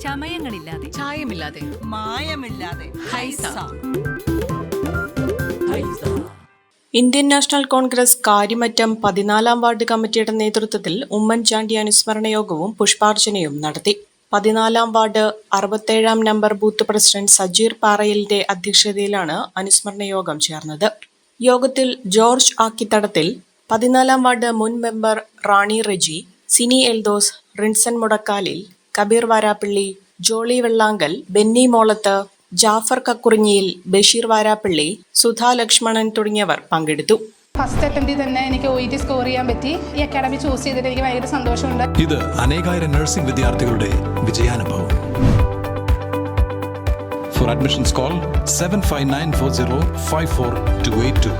ചമയങ്ങളില്ലാതെ. ചായമില്ലാതെ. മായമില്ലാതെ. ഹൈസ. ഇന്ത്യൻ നാഷണൽ കോൺഗ്രസ് കാര്യമറ്റം പതിനാലാം വാർഡ് കമ്മിറ്റിയുടെ നേതൃത്വത്തിൽ ഉമ്മൻചാണ്ടി അനുസ്മരണ യോഗവും പുഷ്പാർച്ചനയും നടത്തി. പതിനാലാം വാർഡ് അറുപത്തേഴാം നമ്പർ ബൂത്ത് പ്രസിഡന്റ് സജീർ പാറയലിന്റെ അധ്യക്ഷതയിലാണ് അനുസ്മരണ യോഗം ചേർന്നത്. യോഗത്തിൽ ജോർജ് ആക്കിത്തടത്തിൽ പതിനാലാം വാർഡ് മുൻ മെമ്പർ റാണി റെജി സിനി എൽദോസ് റിൻസൺ മുടക്കാലിൽ കബീർ വാരാപ്പള്ളി ജോളി വെള്ളാങ്കൽ ബെന്നി മോളത്ത് ജാഫർ കക്കുറിഞ്ഞിയിൽ ബഷീർ വാരാപ്പള്ളി സുധാ ലക്ഷ്മണൻ തുടങ്ങിയവർ പങ്കെടുത്തു. ഫസ്റ്റ് അറ്റംപ്റ്റിൽ തന്നെ എനിക്ക് ഒ ടി സ്കോർ ചെയ്യാൻ പറ്റി. ഈ അക്കാഡമി ചൂസ് ചെയ്തിട്ട് എനിക്ക് ഭയങ്കര സന്തോഷമുണ്ട്. ഇത് അനേകായിരം നഴ്സിംഗ് വിദ്യാർത്ഥികളുടെ വിജയാനുഭവം. For admissions call seven five nine four zero five four two eight two